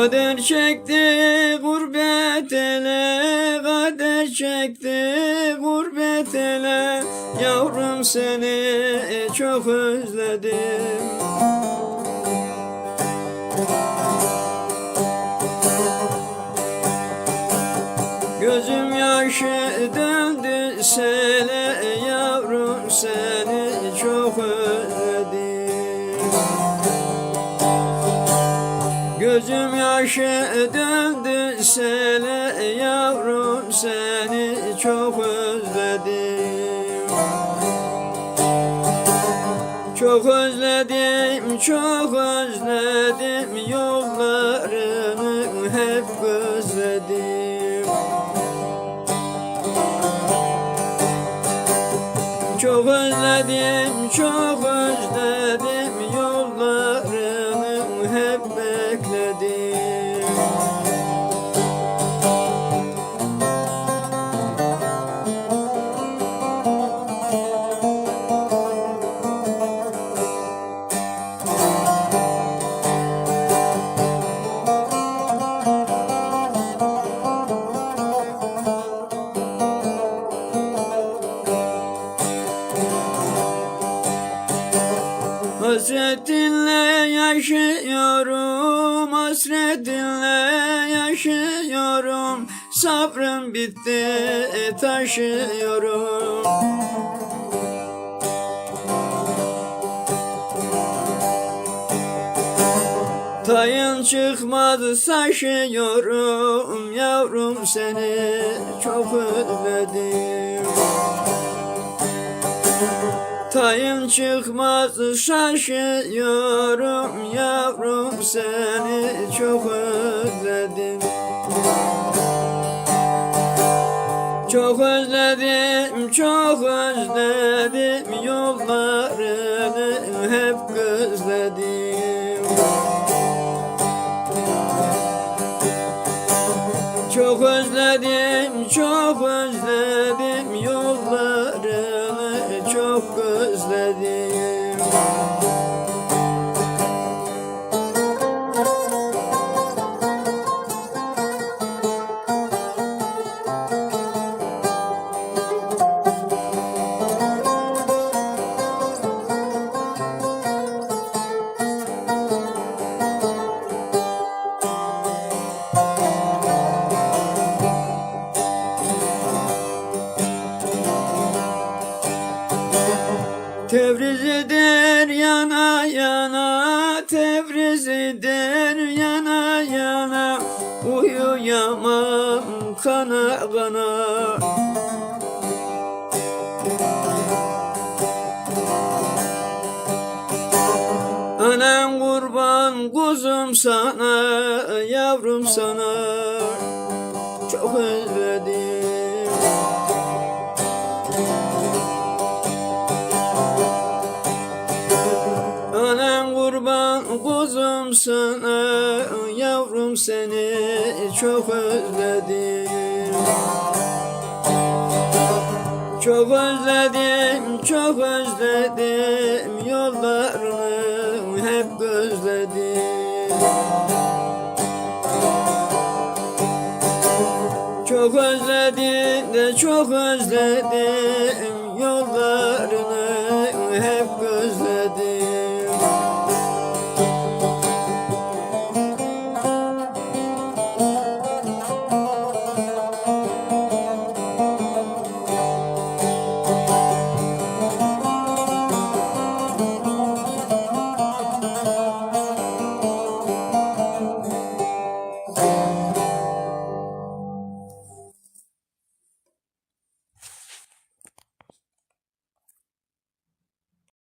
Kader çekti gurbet ele Kader çekti gurbet ele. Yavrum seni çok özledim. Gözüm yaşı döndü sele Yavrum seni Yaşı döndü sele Yavrum seni çok özledim. Çok özledim, çok özledim Yollarını hep özledim. Çok özledim, çok özledim Yollarını hep bekledim Hasretinle yaşıyorum, hasretinle yaşıyorum. Sabrım bitti, taşıyorum. Tayın çıkmadı saşıyorum. Yavrum seni çok özledim Tayın çıkmaz şaşıyorum Yavrum seni çok özledim. Çok özledim, çok özledim. Yollarını hep gözledim. Çok özledim, çok özledim. Yollarını özledim Tevrizidir yana yana Tevrizidir yana yana. Uyuyamam kana kana. Anan kurban kuzum sana Yavrum sana. Çok özledim Kurban kuzum sana Yavrum seni çok özledim. Çok özledim, çok özledim Yollarını hep gözledim Çok özledim de çok özledim Yollarını hep gözledim